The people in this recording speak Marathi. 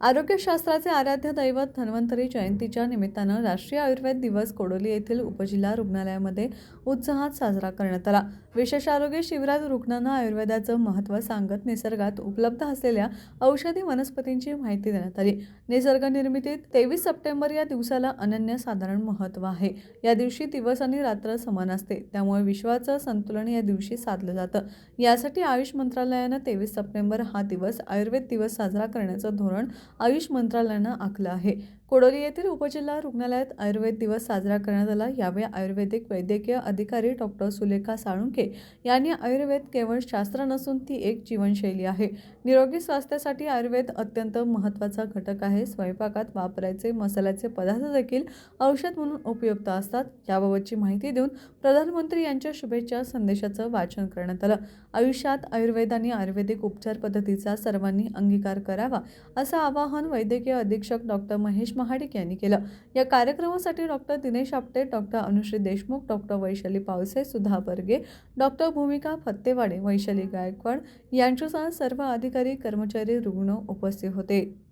आरोग्यशास्त्राचे आराध्य दैवत धन्वंतरी जयंतीच्या निमित्तानं राष्ट्रीय आयुर्वेद दिवस कोडोली येथील उपजिल्हा रुग्णालयामध्ये उत्साहात साजरा करण्यात आला. विशेष आरोग्य शिबिरात रुग्णांना आयुर्वेदाचं महत्त्व सांगत निसर्गात उपलब्ध असलेल्या औषधी वनस्पतींची माहिती देण्यात आली. निसर्ग निर्मितीत तेवीस सप्टेंबर या दिवसाला अनन्यसाधारण महत्त्व आहे. या दिवशी दिवस आणि रात्र समान असते. त्यामुळे विश्वाचं संतुलन या दिवशी साधलं जातं. यासाठी आयुष मंत्रालयानं तेवीस सप्टेंबर हा दिवस आयुर्वेद दिवस साजरा करण्याचं धोरण आयुष मंत्रालयानं आखलं आहे. कोडोली येथील उपजिल्हा रुग्णालयात आयुर्वेद दिवस साजरा करण्यात आला. यावेळी आयुर्वेदिक वैद्यकीय अधिकारी डॉक्टर सुलेखा साळुंखे यांनी आयुर्वेद केवळ शास्त्र नसून ती एक जीवनशैली आहे. निरोगी स्वास्थ्यासाठी आयुर्वेद अत्यंत महत्त्वाचा घटक आहे. स्वयंपाकात वापरायचे मसाल्याचे पदार्थ देखील औषध म्हणून उपयुक्त असतात. याबाबतची माहिती देऊन प्रधानमंत्री यांच्या शुभेच्छा संदेशाचं वाचन करण्यात आलं. आयुष्यात आयुर्वेद आणि आयुर्वेदिक उपचार पद्धतीचा सर्वांनी अंगीकार करावा असं आवाहन वैद्यकीय अधीक्षक डॉक्टर महेश महाडिक यांनी केलं. या कार्यक्रमासाठी doctor Dinesh Apte doctor Anushree Deshmukh doctor Vaishali Pawase Sudha Barge doctor Bhumika Fattewade Vaishali Gaikwad यांच्यासह सर्व अधिकारी कर्मचारी रुग्ण उपस्थित होते.